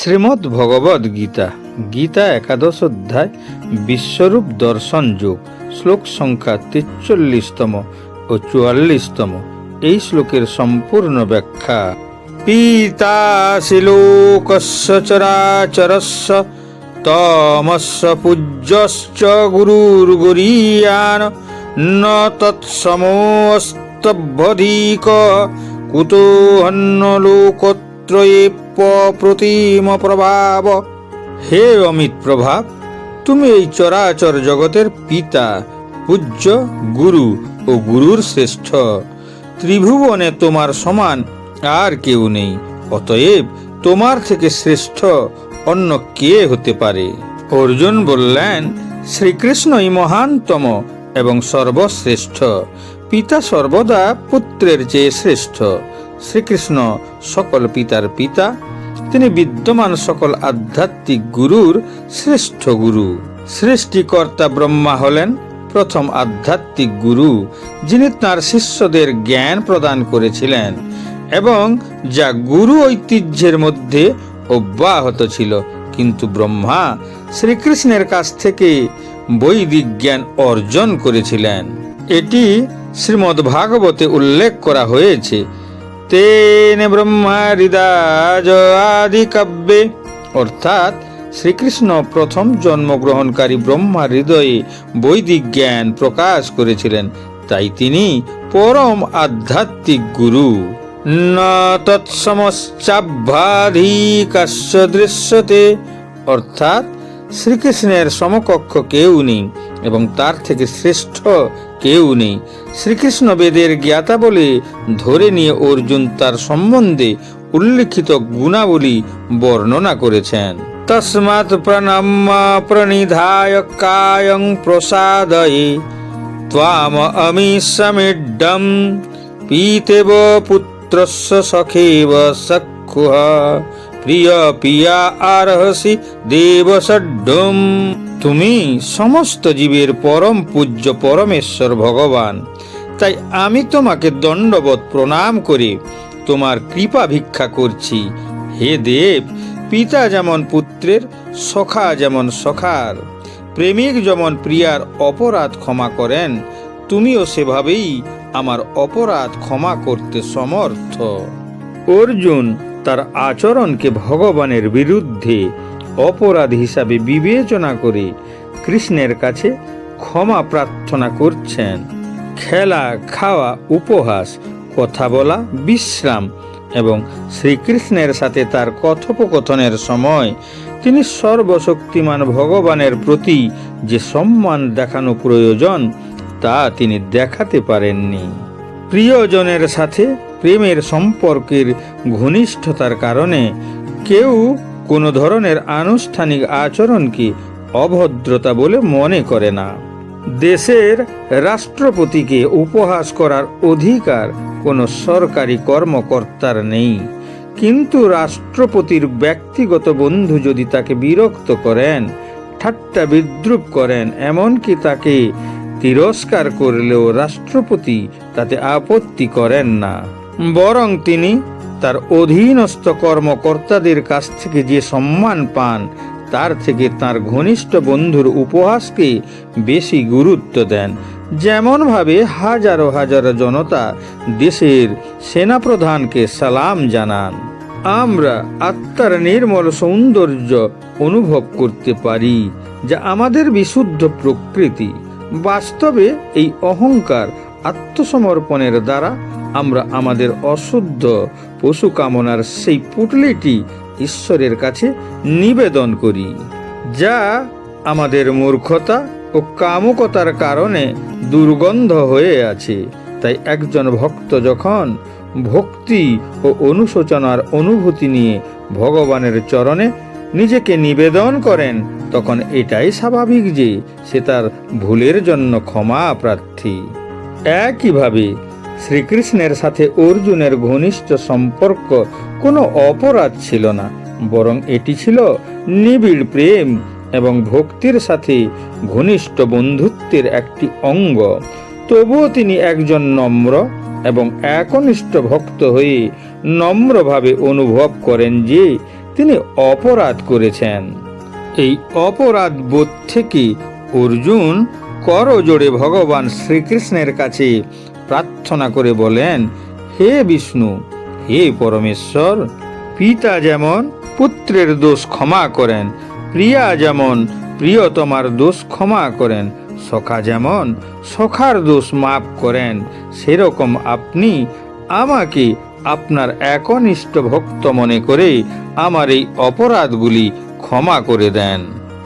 শ্রীমদ্ ভগবদ গীতা গীতা একাদশ অধ্যায়, বিশ্বরূপ দর্শন যোগ, শ্লোক সংখ্যা তেচল্লিশতম ও চুয়াল্লিশতম। এই শ্লোকের সম্পূর্ণ ব্যাখ্যা। পিতাসি লোকস্য চরাচরস্য, তমস্য ন তৎসমস্তভ্যধিক কুতো হন্য লোকত্রয়ে প্রতিম প্রভাব। হে অমিত প্রভাব, তুমি এই চরাচর জগতের পিতা, পূজ্য, গুরু ও গুরুর শ্রেষ্ঠ। ত্রিভুবনে তোমার সমান আর কেউ নেই, অতএব তোমার থেকে শ্রেষ্ঠ অন্য কে হতে পারে? অর্জুন বললেন, শ্রীকৃষ্ণই মহানতম এবং সর্বশ্রেষ্ঠ। পিতা সর্বদা পুত্রের চেয়ে শ্রেষ্ঠ। শ্রীকৃষ্ণ সকল পিতার পিতা, তিনি বিদ্যমান সকল আধ্যাত্মিক গুরুর শ্রেষ্ঠ গুরু। সৃষ্টিকর্তা ব্রহ্মা হলেন প্রথম আধ্যাত্মিক গুরু, যিনি তার শিষ্যদের জ্ঞান প্রদান করেছিলেন এবং যা গুরু ঐতিহ্যের মধ্যে অব্যাহত ছিল। কিন্তু ব্রহ্মা শ্রীকৃষ্ণের কাছ থেকে বৈদিক জ্ঞান অর্জন করেছিলেন। এটি শ্রীমদ্ ভাগবতে উল্লেখ করা হয়েছে তেনে ব্রহ্মা হৃদাজ আদি কাব্যে অর্থাৎ শ্রীকৃষ্ণ প্রথম জন্মগ্রহণকারী ব্রহ্মা হৃদয়ে বৈদিক জ্ঞান প্রকাশ করেছিলেন। তাই তিনি পরম আধ্যাত্মিক গুরু। তৎসমশ্চাভ্যাধিকাশ্য দৃশ্যতে। অর্থাৎ শ্রীকৃষ্ণের সমকক্ষ কেউ নেই। এবং তার থেকে শ্রেষ্ঠ কেউ নেই। শ্রীকৃষ্ণ বেদের জ্ঞাতা বলে ধরে নিয়ে অর্জুন তার সম্বন্ধে উল্লিখিত গুণাবলী বর্ণনা করেছেন। তস্মাৎ প্রণম্য প্রণিধায় কায়ং প্রসাদয়ে ত্বাম অমিষমিড্ডম পীতেব পুত্রস্য সখেব সক্ষুহ প্রিয় পিয়া আরহসি দেবষড্ডম তুমি সমস্ত জীবের পরম পূজ্য পরমেশ্বর ভগবান। তাই আমি তোমাকে দণ্ডবত প্রণাম করে, তোমার কৃপা ভিক্ষা করছি। হে দেব, পিতা যেমন পুত্রের, সখা যেমন সখার। প্রেমিক যেমন প্রিয়ার অপরাধ ক্ষমা করেন, তুমিও সেভাবেই আমার অপরাধ ক্ষমা করতে সমর্থ। অর্জুন তার আচরণকে ভগবানের বিরুদ্ধে অপরাধ হিসাবে বিবেচনা করে কৃষ্ণের কাছে ক্ষমা প্রার্থনা করছেন। খেলা, খাওয়া, উপহাস, কথা বলা, বিশ্রাম এবং শ্রীকৃষ্ণের সাথে তার কথোপকথনের সময় তিনি সর্বশক্তিমান ভগবানের প্রতি যে সম্মান দেখানো প্রয়োজন, তা তিনি দেখাতে পারেননি। প্রিয়জনের সাথে প্রেমের সম্পর্কের ঘনিষ্ঠতার কারণে কেউ কোনো ধরনের আনুষ্ঠানিক আচরণকে অভদ্রতা বলে মনে করে না। দেশের রাষ্ট্রপতিকে উপহাস করার অধিকার কোনো সরকারি কর্মকর্তার নেই। কিন্তু রাষ্ট্রপতির ব্যক্তিগত বন্ধু যদি তাকে বিরক্ত করেন, ঠাট্টা বিদ্রুপ করেন, এমনকি তাকে তিরস্কার করলেও রাষ্ট্রপতি তাতে আপত্তি করেন না। বরং তিনি তার অধীনস্থ কর্মকর্তাদের কাছ থেকে যে সম্মান পান, তার থেকে তার ঘনিষ্ঠ বন্ধুর উপহাসকে বেশি গুরুত্ব দেন। যেমনভাবে হাজারো হাজারো জনতা দেশের সেনাপ্রধানকে সালাম জানান। আমরা আত্মার নির্মল সৌন্দর্য অনুভব করতে পারি, যা আমাদের বিশুদ্ধ প্রকৃতি। বাস্তবে এই অহংকার আত্মসমর্পণের দ্বারা আমরা আমাদের অশুদ্ধ পশু কামনার সেই পুটলিটি ঈশ্বরের কাছে নিবেদন করি, যা আমাদের মূর্খতা ও কামুকতার কারণে দুর্গন্ধ হয়ে আছে। তাই একজন ভক্ত যখন ভক্তি ও অনুশোচনার অনুভূতি নিয়ে ভগবানের চরণে নিজেকে নিবেদন করেন, তখন এটাই স্বাভাবিক যে সে তার ভুলের জন্য ক্ষমা প্রার্থী। একইভাবে শ্রীকৃষ্ণের সাথে অর্জুনের ঘনিষ্ঠ সম্পর্ক কোনো অপরাধ ছিল না, বরং এটি ছিল নিবিড় প্রেম এবং ভক্তির সাথে ঘনিষ্ঠ বন্ধুত্বের একটি অঙ্গ। তবুও তিনি একজন নম্র এবং একনিষ্ঠ ভক্ত হয়ে নম্রভাবে অনুভব করেন যে তিনি অপরাধ করেছেন। এই অপরাধ বোধ থেকে অর্জুন করজোড়ে ভগবান শ্রীকৃষ্ণের কাছে প্রার্থনা করে বলেন, হে বিষ্ণু, হে পরমেশ্বর, পিতা যেমন পুত্রের দোষ ক্ষমা করেন, প্রিয়া যেমন প্রিয়তমার দোষ ক্ষমা করেন, সখা যেমন সখার দোষ মাফ করেন, সেরকম আপনি আমাকে আপনার একনিষ্ঠ ভক্ত মনে করে আমার এই অপরাধগুলি ক্ষমা করে দেন।